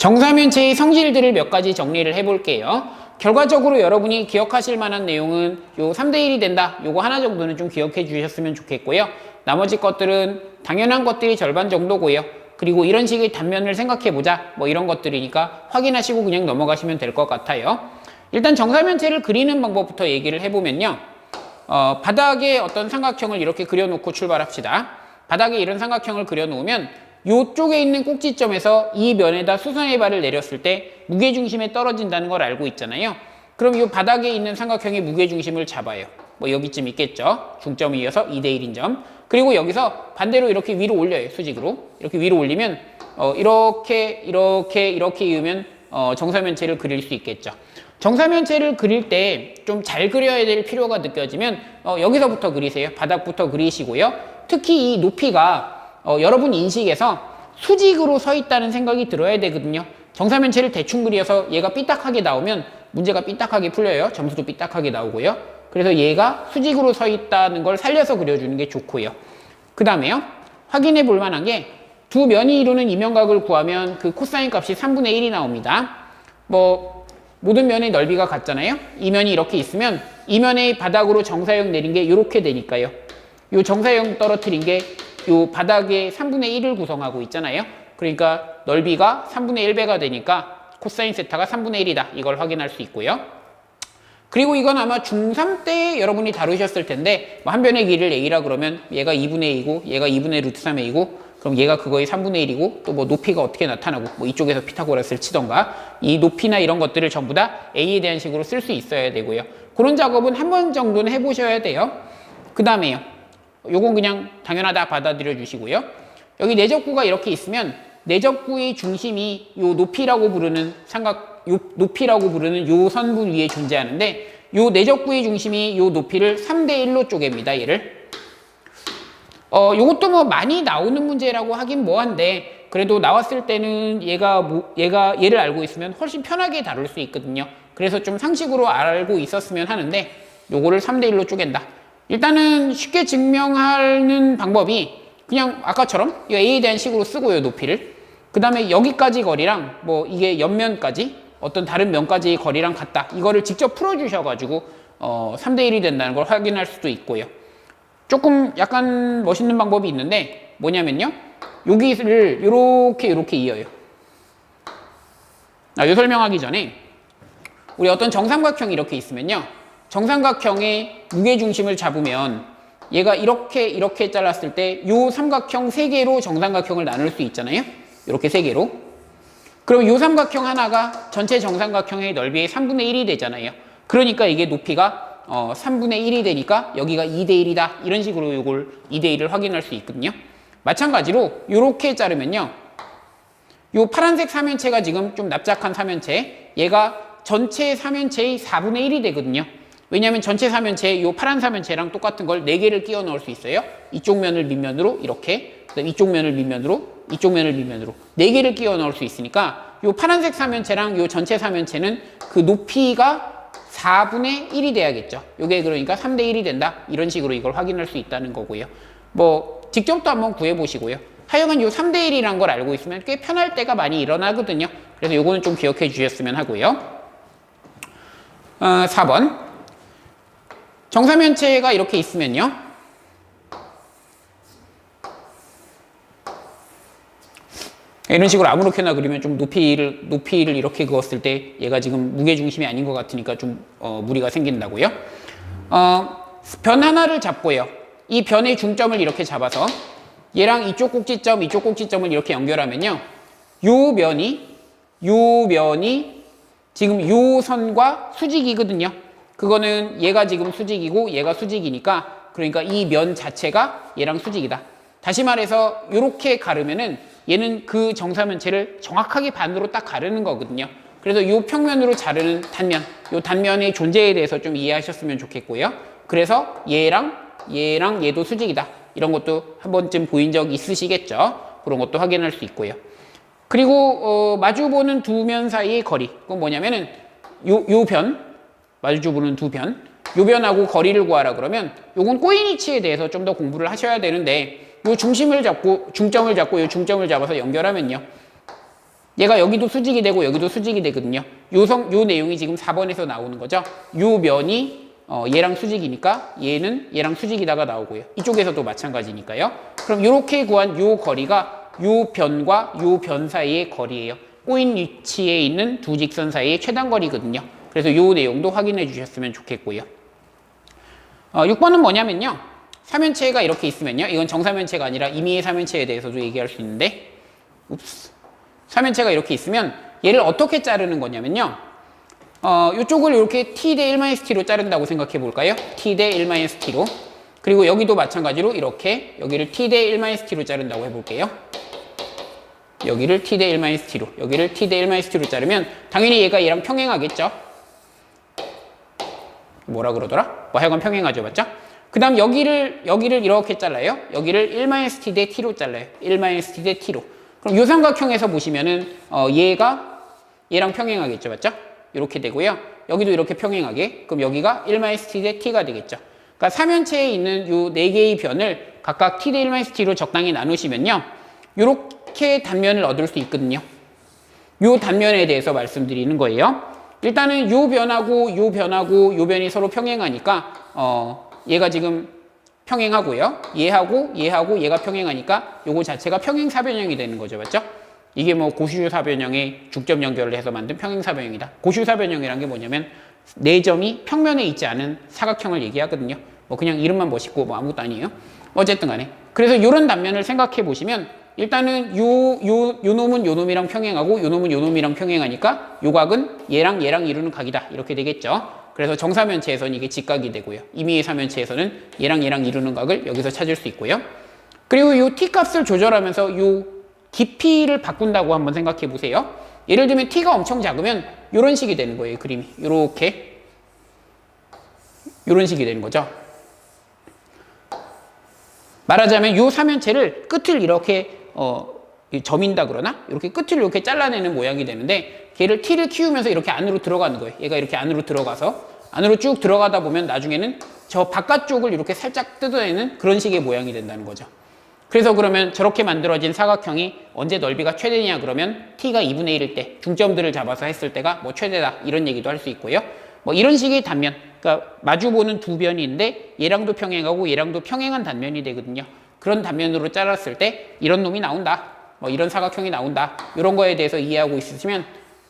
정사면체의 성질들을 몇 가지 정리를 해볼게요. 결과적으로 여러분이 기억하실 만한 내용은 요 3대1이 된다. 요거 하나 정도는 좀 기억해 주셨으면 좋겠고요. 나머지 것들은 당연한 것들이 절반 정도고요. 그리고 이런 식의 단면을 생각해 보자. 뭐 이런 것들이니까 확인하시고 그냥 넘어가시면 될 것 같아요. 일단 정사면체를 그리는 방법부터 얘기를 해보면요. 어, 바닥에 어떤 삼각형을 이렇게 그려놓고 출발합시다. 바닥에 이런 삼각형을 그려놓으면 이쪽에 있는 꼭지점에서 이 면에다 수선의 발을 내렸을 때 무게중심에 떨어진다는 걸 알고 있잖아요. 그럼 이 바닥에 있는 삼각형의 무게중심을 잡아요. 뭐 여기쯤 있겠죠. 중점이 이어서 2대1인 점. 그리고 여기서 반대로 이렇게 위로 올려요. 수직으로. 이렇게 위로 올리면 어, 이렇게 이렇게 이렇게 이으면 어, 정사면체를 그릴 수 있겠죠. 정사면체를 그릴 때 좀 잘 그려야 될 필요가 느껴지면 어, 여기서부터 그리세요. 바닥부터 그리시고요. 특히 이 높이가 어, 여러분 인식에서 수직으로 서 있다는 생각이 들어야 되거든요. 정사면체를 대충 그려서 얘가 삐딱하게 나오면 문제가 삐딱하게 풀려요. 점수도 삐딱하게 나오고요. 그래서 얘가 수직으로 서 있다는 걸 살려서 그려주는 게 좋고요. 그 다음에요. 확인해 볼 만한 게 두 면이 이루는 이면각을 구하면 그 코사인 값이 3분의 1이 나옵니다. 뭐 모든 면의 넓이가 같잖아요. 이 면이 이렇게 있으면 이 면의 바닥으로 정사형 내린 게 이렇게 되니까요. 이 정사형 떨어뜨린 게 이 바닥의 3분의 1을 구성하고 있잖아요. 그러니까 넓이가 3분의 1배가 되니까 코사인 세타가 3분의 1이다. 이걸 확인할 수 있고요. 그리고 이건 아마 중3 때 여러분이 다루셨을 텐데 뭐 한 변의 길이를 A라 그러면 얘가 2분의 2고 얘가 2분의 루트 3 A고 그럼 얘가 그거의 3분의 1이고 또 뭐 높이가 어떻게 나타나고 뭐 이쪽에서 피타고라스를 치던가 이 높이나 이런 것들을 전부 다 A에 대한 식으로 쓸 수 있어야 되고요. 그런 작업은 한 번 정도는 해보셔야 돼요. 그 다음에요. 요건 그냥 당연하다 받아들여 주시고요. 여기 내적구가 이렇게 있으면 내적구의 중심이 요 높이라고 부르는 삼각 요 높이라고 부르는 요 선분 위에 존재하는데 요 내적구의 중심이 요 높이를 3대 1로 쪼갭니다. 얘를. 어, 요것도 뭐 많이 나오는 문제라고 하긴 뭐한데 그래도 나왔을 때는 얘가 뭐, 얘가 얘를 알고 있으면 훨씬 편하게 다룰 수 있거든요. 그래서 좀 상식으로 알고 있었으면 하는데 요거를 3대 1로 쪼갠다. 일단은 쉽게 증명하는 방법이 그냥 아까처럼 이 A에 대한 식으로 쓰고요, 높이를. 그 다음에 여기까지 거리랑 뭐 이게 옆면까지 어떤 다른 면까지의 거리랑 같다. 이거를 직접 풀어주셔가지고 어, 3대 1이 된다는 걸 확인할 수도 있고요. 조금 약간 멋있는 방법이 있는데 뭐냐면요. 여기를 이렇게 이렇게 이어요. 아, 이 설명하기 전에 우리 어떤 정삼각형이 이렇게 있으면요. 정삼각형의 무게중심을 잡으면 얘가 이렇게 이렇게 잘랐을 때이 삼각형 세 개로 정삼각형을 나눌 수 있잖아요. 이렇게 세 개로. 그럼 이 삼각형 하나가 전체 정삼각형의 넓이의 3분의 1이 되잖아요. 그러니까 이게 높이가 어, 3분의 1이 되니까 여기가 2대 1이다. 이런 식으로 이걸 2대 1을 확인할 수 있거든요. 마찬가지로 이렇게 자르면요. 이 파란색 삼면체가 지금 좀 납작한 삼면체. 얘가 전체 삼면체의 4분의 1이 되거든요. 왜냐하면 전체 삼면체에 이 파란 삼면체랑 똑같은 걸 4개를 끼워 넣을 수 있어요. 이쪽 면을 밑면으로 이렇게, 그다음 이쪽 면을 밑면으로, 이쪽 면을 밑면으로 4개를 끼워 넣을 수 있으니까 이 파란색 삼면체랑 이 전체 삼면체는 그 높이가 4분의 1이 돼야겠죠. 이게 그러니까 3대 1이 된다. 이런 식으로 이걸 확인할 수 있다는 거고요. 뭐 직접도 한번 구해 보시고요. 하여간 이 3대 1이란 걸 알고 있으면 꽤 편할 때가 많이 일어나거든요. 그래서 요거는 좀 기억해 주셨으면 하고요. 어, 4번. 정사면체가 이렇게 있으면요. 이런 식으로 아무렇게나 그리면 좀 높이를 높이를 이렇게 그었을 때 얘가 지금 무게 중심이 아닌 것 같으니까 좀 어, 무리가 생긴다고요. 어, 변 하나를 잡고요. 이 변의 중점을 이렇게 잡아서 얘랑 이쪽 꼭지점, 이쪽 꼭지점을 이렇게 연결하면요. 요 면이 요 면이 지금 요 선과 수직이거든요. 그거는 얘가 지금 수직이고 얘가 수직이니까 그러니까 이 면 자체가 얘랑 수직이다. 다시 말해서 이렇게 가르면은 얘는 그 정사면체를 정확하게 반으로 딱 가르는 거거든요. 그래서 이 평면으로 자르는 단면, 이 단면의 존재에 대해서 좀 이해하셨으면 좋겠고요. 그래서 얘랑 얘랑 얘도 수직이다. 이런 것도 한 번쯤 보인 적 있으시겠죠. 그런 것도 확인할 수 있고요. 그리고 어, 마주보는 두 면 사이의 거리. 그건 뭐냐면은 요, 요 변, 마주보는 두 변. 요 변하고 거리를 구하라 그러면 요건 꼬인이치에 대해서 좀 더 공부를 하셔야 되는데 요 중심을 잡고 중점을 잡고 요 중점을 잡아서 연결하면요. 얘가 여기도 수직이 되고 여기도 수직이 되거든요. 요, 성, 요 내용이 지금 4번에서 나오는 거죠. 요 면이 어, 얘랑 수직이니까 얘는 얘랑 수직이다가 나오고요. 이쪽에서도 마찬가지니까요. 그럼 이렇게 구한 요 거리가 요 변과 요 변 사이의 거리예요. 꼬인 위치에 있는 두 직선 사이의 최단 거리거든요. 그래서 요 내용도 확인해 주셨으면 좋겠고요. 어, 6번은 뭐냐면요. 삼면체가 이렇게 있으면요. 이건 정사면체가 아니라 임의의 삼면체에 대해서도 얘기할 수 있는데 읍스. 삼면체가 이렇게 있으면 얘를 어떻게 자르는 거냐면요. 어, 이쪽을 이렇게 t 대 1-t로 자른다고 생각해 볼까요? t 대 1-t로. 그리고 여기도 마찬가지로 이렇게 여기를 t 대 1-t로 자른다고 해 볼게요. 여기를 t 대 1-t로, 여기를 t 대 1-t로 자르면 당연히 얘가 얘랑 평행하겠죠? 뭐라 그러더라? 뭐 하여간 평행하죠, 맞죠? 그 다음 여기를, 여기를 이렇게 잘라요. 여기를 1-t 대 t로 잘라요. 1-t 대 t로. 그럼 요 삼각형에서 보시면은, 어, 얘가 얘랑 평행하겠죠, 맞죠? 이렇게 되고요. 여기도 이렇게 평행하게. 그럼 여기가 1-t 대 t가 되겠죠. 그러니까 삼면체에 있는 요 네 개의 변을 각각 t 대 1-t로 적당히 나누시면요. 요렇게 단면을 얻을 수 있거든요. 요 단면에 대해서 말씀드리는 거예요. 일단은 요 변하고 요 변하고 요 변이 서로 평행하니까 어 얘가 지금 평행하고요. 얘하고 얘하고 얘가 평행하니까 요거 자체가 평행 사변형이 되는 거죠. 맞죠? 이게 뭐 고슈 사변형의 중점 연결을 해서 만든 평행 사변형이다. 고슈 사변형이란 게 뭐냐면 네 점이 평면에 있지 않은 사각형을 얘기하거든요. 뭐 그냥 이름만 멋있고 뭐 아무것도 아니에요. 어쨌든 간에. 그래서 이런 단면을 생각해 보시면 일단은 요, 요, 요 놈은 요 놈이랑 평행하고 요 놈은 요 놈이랑 평행하니까 요 각은 얘랑 얘랑 이루는 각이다. 이렇게 되겠죠. 그래서 정사면체에서는 이게 직각이 되고요. 임의의 사면체에서는 얘랑 얘랑 이루는 각을 여기서 찾을 수 있고요. 그리고 요 t 값을 조절하면서 요 깊이를 바꾼다고 한번 생각해 보세요. 예를 들면 t가 엄청 작으면 이런 식이 되는 거예요. 그림이 이렇게 이런 식이 되는 거죠. 말하자면 요 사면체를 끝을 이렇게 어, 이 점인다 그러나 이렇게 끝을 이렇게 잘라내는 모양이 되는데 걔를 t를 키우면서 이렇게 안으로 들어가는 거예요. 얘가 이렇게 안으로 들어가서 안으로 쭉 들어가다 보면 나중에는 저 바깥쪽을 이렇게 살짝 뜯어내는 그런 식의 모양이 된다는 거죠. 그래서 그러면 저렇게 만들어진 사각형이 언제 넓이가 최대냐 그러면 t가 2분의 1일 때 중점들을 잡아서 했을 때가 뭐 최대다 이런 얘기도 할 수 있고요. 뭐 이런 식의 단면, 그러니까 마주보는 두 있는데 얘랑도 평행하고 얘랑도 평행한 단면이 되거든요. 그런 단면으로 잘랐을 때 이런 놈이 나온다. 뭐 이런 사각형이 나온다. 이런 거에 대해서 이해하고 있으시면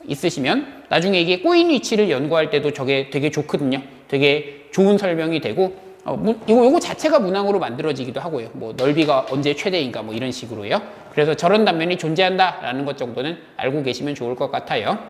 있으시면 나중에 이게 꼬인 위치를 연구할 때도 저게 되게 좋거든요. 되게 좋은 설명이 되고 어, 무- 이거 요거 자체가 문항으로 만들어지기도 하고요. 뭐 넓이가 언제 최대인가 뭐 이런 식으로요. 그래서 저런 단면이 존재한다라는 것 정도는 알고 계시면 좋을 것 같아요.